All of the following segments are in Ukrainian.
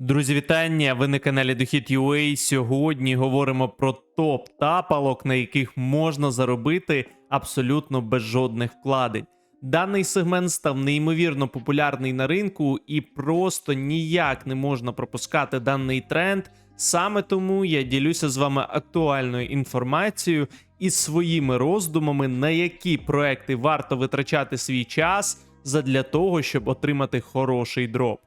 Друзі, вітання! Ви на каналі Дохід UA. Сьогодні говоримо про топ тапалок, на яких можна заробити абсолютно без жодних вкладень. Даний сегмент став неймовірно популярний на ринку і просто ніяк не можна пропускати даний тренд. Саме тому я ділюся з вами актуальною інформацією і своїми роздумами, на які проекти варто витрачати свій час задля того, щоб отримати хороший дроп.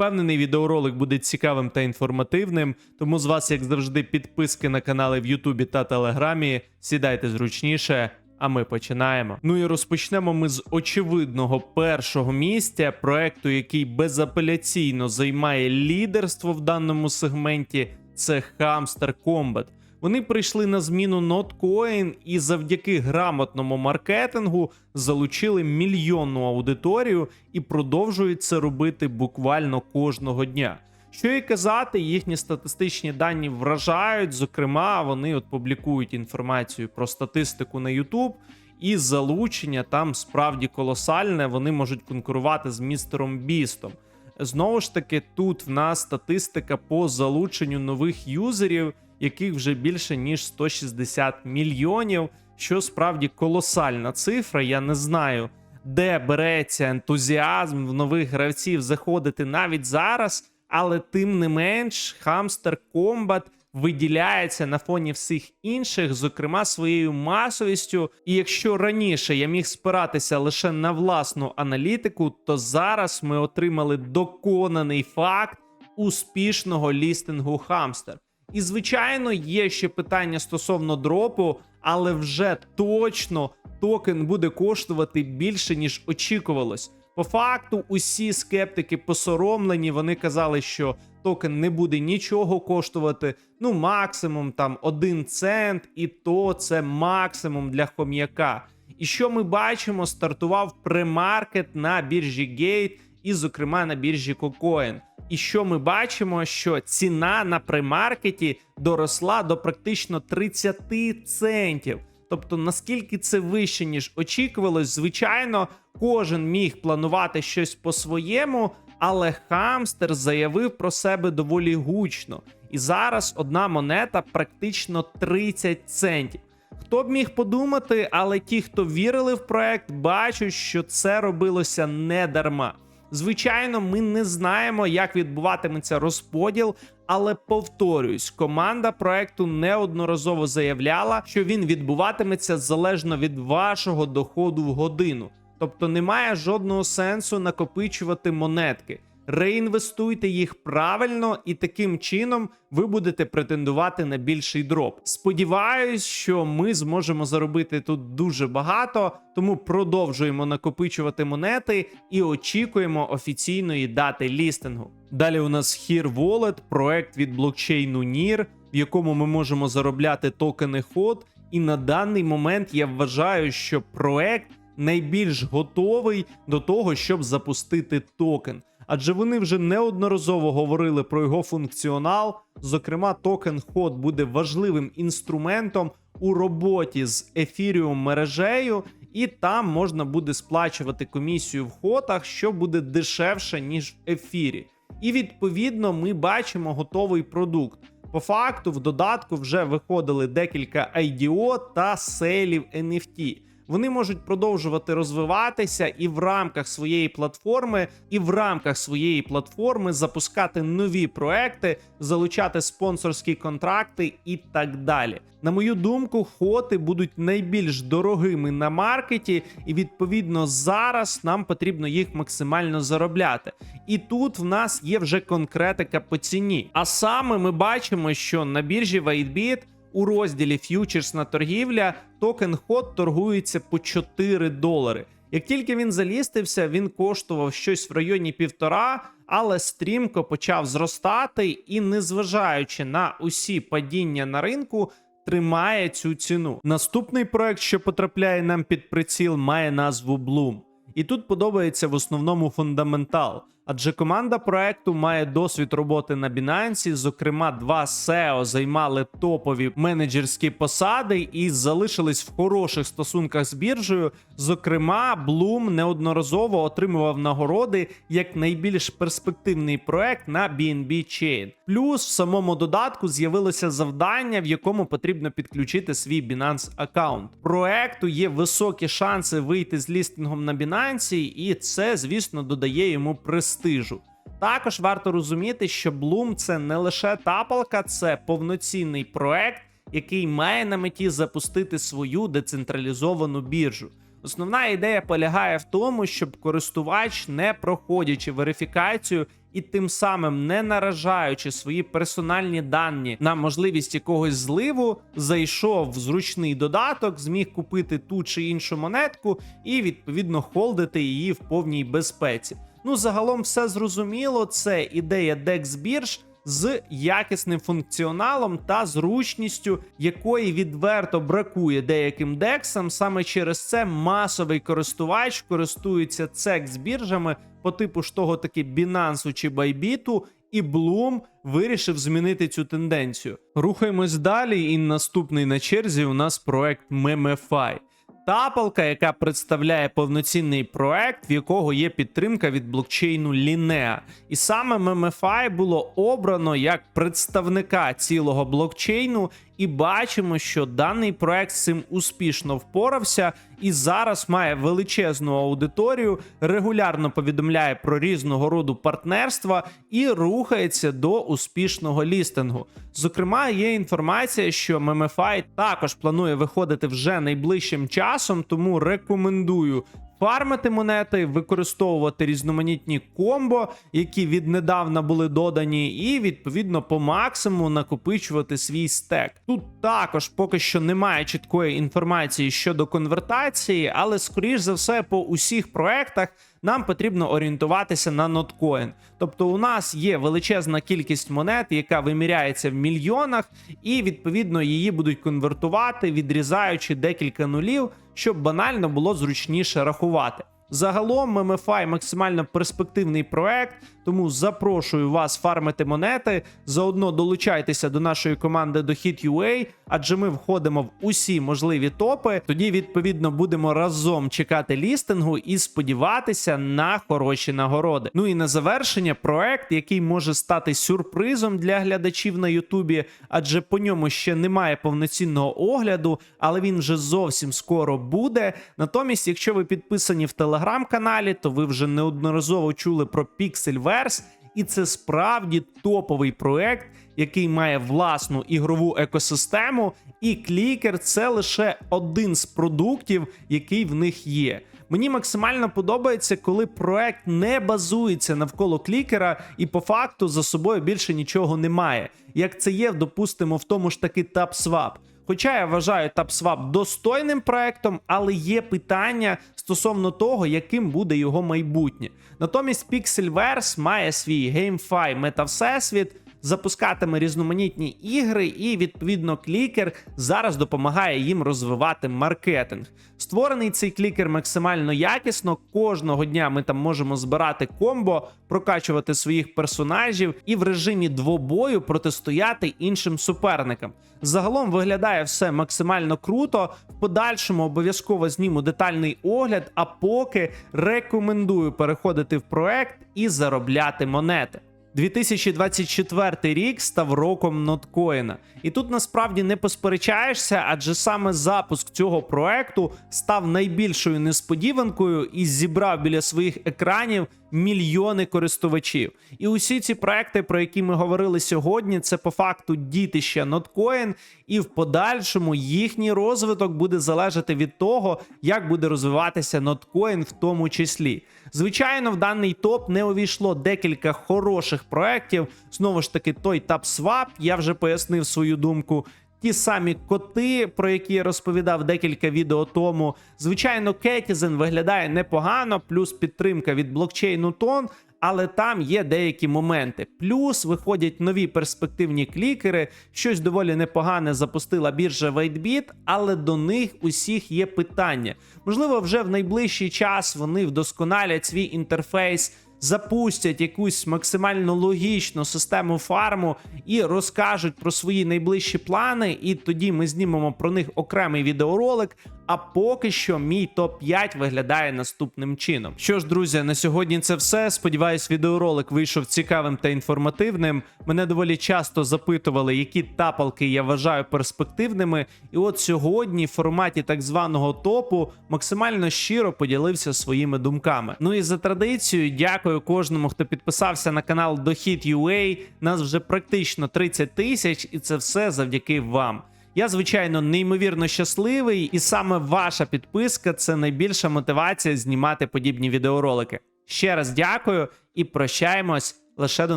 Впевнений, відеоролик буде цікавим та інформативним, тому з вас, як завжди, підписки на канали в Ютубі та Телеграмі. Сідайте зручніше, а ми починаємо. Ну і розпочнемо ми з очевидного першого місця проекту, який безапеляційно займає лідерство в даному сегменті. Це Hamster Combat. Вони прийшли на зміну Notcoin і завдяки грамотному маркетингу залучили мільйонну аудиторію і продовжують це робити буквально кожного дня. Що і казати, їхні статистичні дані вражають. Зокрема, вони от публікують інформацію про статистику на YouTube, і залучення там справді колосальне. Вони можуть конкурувати з містером Бістом. Знову ж таки, тут в нас статистика по залученню нових юзерів, яких вже більше ніж 160 мільйонів, що справді колосальна цифра. Я не знаю, де береться ентузіазм в нових гравців заходити навіть зараз, але тим не менш, Hamster Combat виділяється на фоні всіх інших, зокрема своєю масовістю. І якщо раніше я міг спиратися лише на власну аналітику, то зараз ми отримали доконаний факт успішного лістингу Hamster. І, звичайно, є ще питання стосовно дропу, але вже точно токен буде коштувати більше, ніж очікувалось. По факту, усі скептики посоромлені. Вони казали, що токен не буде нічого коштувати. Ну, максимум там 1 цент, і то це максимум для хом'яка. І що ми бачимо, стартував премаркет на біржі Gate і, зокрема, на біржі KuCoin. І що ми бачимо, що ціна на премаркеті доросла до практично 30 центів. Тобто, наскільки це вище, ніж очікувалось, звичайно, кожен міг планувати щось по-своєму, але хамстер заявив про себе доволі гучно. І зараз одна монета практично 30 центів. Хто б міг подумати, але ті, хто вірили в проект, бачать, що це робилося не дарма. Звичайно, ми не знаємо, як відбуватиметься розподіл, але повторюсь, команда проекту неодноразово заявляла, що він відбуватиметься залежно від вашого доходу в годину. Тобто немає жодного сенсу накопичувати монетки. Реінвестуйте їх правильно, і таким чином ви будете претендувати на більший дроп. Сподіваюсь, що ми зможемо заробити тут дуже багато, тому продовжуємо накопичувати монети і очікуємо офіційної дати лістингу. Далі у нас Here Wallet, проект від блокчейну NIR, в якому ми можемо заробляти токени ход. І на даний момент я вважаю, що проект найбільш готовий до того, щоб запустити токен адже вони вже неодноразово говорили про його функціонал. Зокрема, токен ход буде важливим інструментом у роботі з ефіріум мережею, і там можна буде сплачувати комісію в хотах, що буде дешевше ніж в ефірі. І відповідно ми бачимо готовий продукт. По факту, в додатку вже виходили декілька IDO та сейлів NFT вони можуть продовжувати розвиватися і в рамках своєї платформи, і в рамках своєї платформи запускати нові проекти, залучати спонсорські контракти і так далі. На мою думку, хоти будуть найбільш дорогими на маркеті, і відповідно зараз нам потрібно їх максимально заробляти. І тут в нас є вже конкретика по ціні. А саме ми бачимо, що на біржі WhiteBit у розділі ф'ючерсна торгівля токен ход торгується по 4 долари. Як тільки він залістився, він коштував щось в районі півтора, але стрімко почав зростати і, незважаючи на усі падіння на ринку, тримає цю ціну. Наступний проект, що потрапляє нам під приціл, має назву Bloom. І тут подобається в основному фундаментал. Адже команда проекту має досвід роботи на Binance, зокрема, два SEO займали топові менеджерські посади і залишились в хороших стосунках з біржею. Зокрема, Bloom неодноразово отримував нагороди як найбільш перспективний проект на BNB Chain. Плюс в самому додатку з'явилося завдання, в якому потрібно підключити свій Binance аккаунт. Проекту є високі шанси вийти з лістингом на Binance, і це, звісно, додає йому престижу. Також варто розуміти, що Bloom це не лише тапалка, це повноцінний проект, який має на меті запустити свою децентралізовану біржу. Основна ідея полягає в тому, щоб користувач, не проходячи верифікацію і тим самим не наражаючи свої персональні дані на можливість якогось зливу, зайшов в зручний додаток, зміг купити ту чи іншу монетку і відповідно холдити її в повній безпеці. Ну, загалом все зрозуміло. Це ідея DEX бірж з якісним функціоналом та зручністю, якої відверто бракує деяким дексам. Саме через це масовий користувач користується цекс біржами по типу ж того таки Binance чи Bybit, і Bloom вирішив змінити цю тенденцію. Рухаємось далі, і наступний на черзі у нас проект Memify. Тапалка, яка представляє повноцінний проект, в якого є підтримка від блокчейну Linea. І саме MMFI було обрано як представника цілого блокчейну, і бачимо, що даний проект цим успішно впорався і зараз має величезну аудиторію, регулярно повідомляє про різного роду партнерства і рухається до успішного лістингу. Зокрема, є інформація, що MMFI також планує виходити вже найближчим часом, тому рекомендую. Фармити монети, використовувати різноманітні комбо, які віднедавна були додані, і відповідно по максимуму накопичувати свій стек. Тут також поки що немає чіткої інформації щодо конвертації, але скоріш за все по усіх проектах нам потрібно орієнтуватися на ноткоін. Тобто, у нас є величезна кількість монет, яка виміряється в мільйонах, і відповідно її будуть конвертувати, відрізаючи декілька нулів, щоб банально було зручніше рахувати. Загалом MMFI максимально перспективний проект, тому запрошую вас фармити монети. Заодно долучайтеся до нашої команди до Hit.ua, адже ми входимо в усі можливі топи. Тоді, відповідно, будемо разом чекати лістингу і сподіватися на хороші нагороди. Ну і на завершення проект, який може стати сюрпризом для глядачів на Ютубі, адже по ньому ще немає повноцінного огляду, але він вже зовсім скоро буде. Натомість, якщо ви підписані в телеграм-каналі, то ви вже неодноразово чули про Pixelverse, і це справді топовий проект, який має власну ігрову екосистему, і клікер це лише один з продуктів, який в них є. Мені максимально подобається, коли проект не базується навколо клікера, і по факту за собою більше нічого немає. Як це є, допустимо, в тому ж таки TapSwap. Хоча я вважаю TapSwap достойним проектом, але є питання стосовно того, яким буде його майбутнє. Натомість Pixelverse має свій GameFi мета-всесвіт, запускатиме різноманітні ігри, і відповідно клікер зараз допомагає їм розвивати маркетинг. Створений цей клікер максимально якісно. Кожного дня ми там можемо збирати комбо, прокачувати своїх персонажів і в режимі двобою протистояти іншим суперникам. Загалом виглядає все максимально круто. В подальшому обов'язково зніму детальний огляд, а поки рекомендую переходити в проект і заробляти монети. 2024 рік став роком ноткоїна, і тут насправді не посперечаєшся, адже саме запуск цього проекту став найбільшою несподіванкою і зібрав біля своїх екранів мільйони користувачів. І усі ці проекти, про які ми говорили сьогодні, це по факту дітища ноткоін, і в подальшому їхній розвиток буде залежати від того, як буде розвиватися ноткоін в тому числі. Звичайно, в даний топ не увійшло декілька хороших проєктів. Знову ж таки, той TapSwap, я вже пояснив свою думку. Ті самі коти, про які я розповідав декілька відео тому. Звичайно, Кетізен виглядає непогано, плюс підтримка від блокчейну Тон, але там є деякі моменти. Плюс виходять нові перспективні клікери. Щось доволі непогане запустила біржа WhiteBit, але до них усіх є питання. Можливо, вже в найближчий час вони вдосконалять свій інтерфейс. Запустять якусь максимально логічну систему фарму і розкажуть про свої найближчі плани. І тоді ми знімемо про них окремий відеоролик. А поки що мій топ-5 виглядає наступним чином. Що ж, друзі, на сьогодні це все. Сподіваюсь, відеоролик вийшов цікавим та інформативним. Мене доволі часто запитували, які тапалки я вважаю перспективними. І от сьогодні, в форматі так званого топу, максимально щиро поділився своїми думками. Ну і за традицією, дякую кожному, хто підписався на канал Дохід.ua. Нас вже практично 30 тисяч, і це все завдяки вам. Я, звичайно, неймовірно щасливий, і саме ваша підписка це найбільша мотивація знімати подібні відеоролики. Ще раз дякую і прощаємось лише до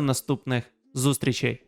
наступних зустрічей.